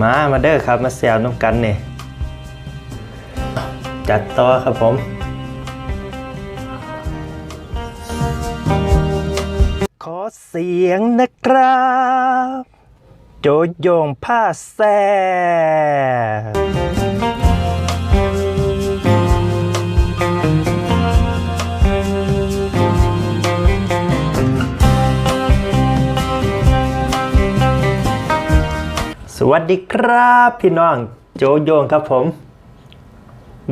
มา มาเด้อครับ มาแซวน้ำกันเนี่ยจัดต่อครับผม ขอเสียงนะครับ โจโยงผ้าแซ่ สวัสดีครับพี่น้องโจโยงครับผม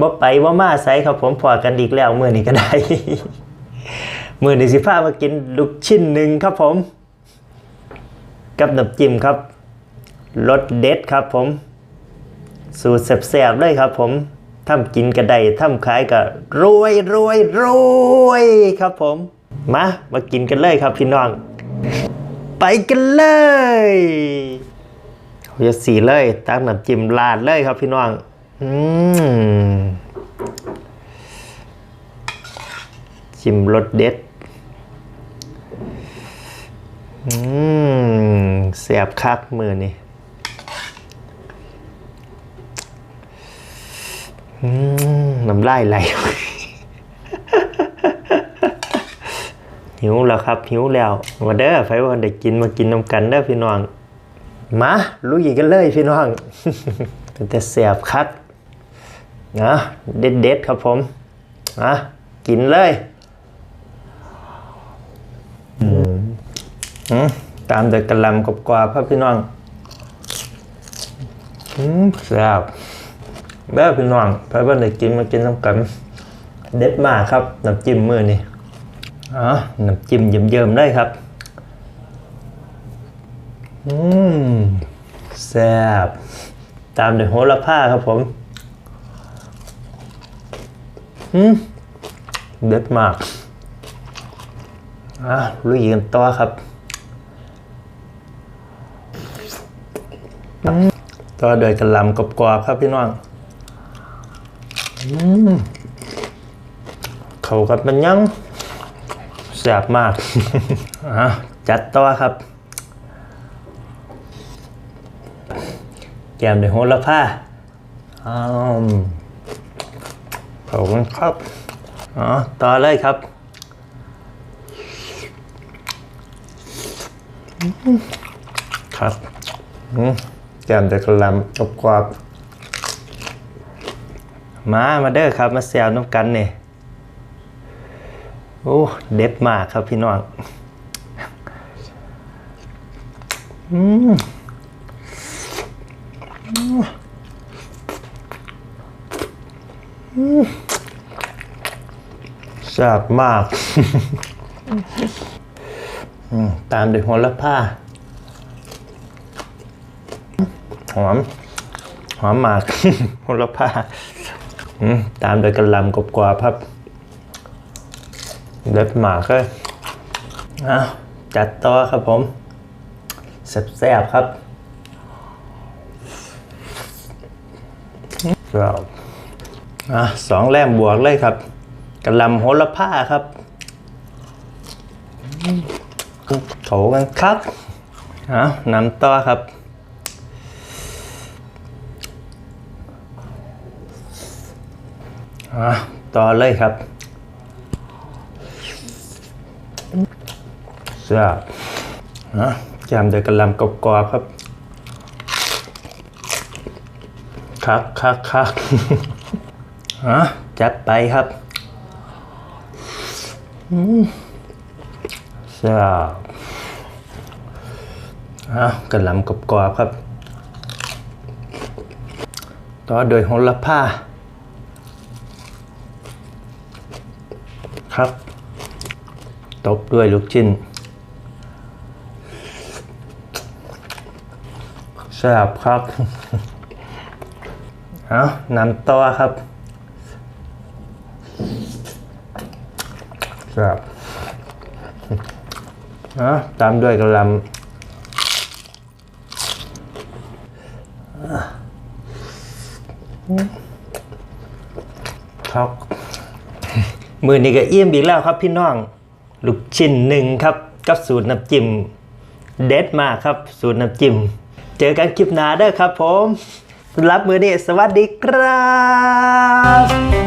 บ่ไปว่ามาใสครับผมพอกันอีกแล้วมื่อนี้ก็ได้ มือหนึ่สิผ้ามากินลูกชิ้นหนึ่งครับผม กับน้ำจิ้มครับรสเด็ดครับผม สูตรแซ่บๆเลยครับผมทำกินก็ได้ทำขายก็รวยรวยรวยครับผม มามากินกันเลยครับพี่น้อง ไปกันเลย โอ้ยสีเลย ตักน้ำจิ้มลาดเลยครับพี่น้อง อืมจิ้มรสเด็ด อืมเสียบคักมือนี่อืมน้ำลายไหลหิวแล้วครับหิวแล้วมาเด้อไฟวันได้กินมากินน้ำกันเด้อพี่น้อง มาลุยกันเลยพี่น้องเป็นแต่เสียบคักนะเด็ดเด็ดๆครับผมนะกินเลยตามโดยกระลำกับกวาดครับพี่น้องแซ่บเด้อพี่น้องไปบ้านได้กินมากินน้ำกัน เด็ดมากครับน้ำจิ้มมือนี่อ๋อน้ำจิ้มเยิ้มๆได้ครับ อืมแซ่บตามด้วยโหระพาครับผมอืมเด็ดมากอะลุยกันต่อครับต่อโดยกระหลำกรอบๆครับพี่น้องเขากับมันยังแซ่บมากอะจัดต่อครับ แกมด้วยโหระพาอ้าวเขากันครับอ๋อต่อเลยครับครับอืมแกมแต่กระลำอบกรอบมามาเด้อครับ มาแซวน้ำกันเนี่ยโอ้เด็ดมากครับพี่น้องอืม แซ่บมาก ตามด้วยโหระพาหอม หอมมากโหระพาอืมตามโดวยกระลำกรอบๆครับเด็ดมากเลยอ้จัดต่อครับผมแซ่บๆครับ ครับอะสองแต้มบวกเลยครับกระลำโหระพาครับอืมโถกันครับอ้าวนำต่อครับอะต่อเลยครับเสื้อนะจามโดยกระลำกรอบๆครับ คักคักคักอะจัดไปครับอืมเสื้ออะกระหลำกรอบๆครับ ต่อโดยโหระพาครับ ตบด้วยลูกชิ้นแซ่บครับ เอานำต่อครับแซ่บเอาตามด้วยกระลำครับมือนี้ก็เอี่ยมอีกแล้วครับพี่น้อง ลูกชิ้นหนึ่งครับ กับสูตรน้ำจิ้มเด็ดมากครับ สูตรน้ำจิ้ม เจอกันคลิปหน้าเด้อครับผม รับมือนี้สวัสดีครับ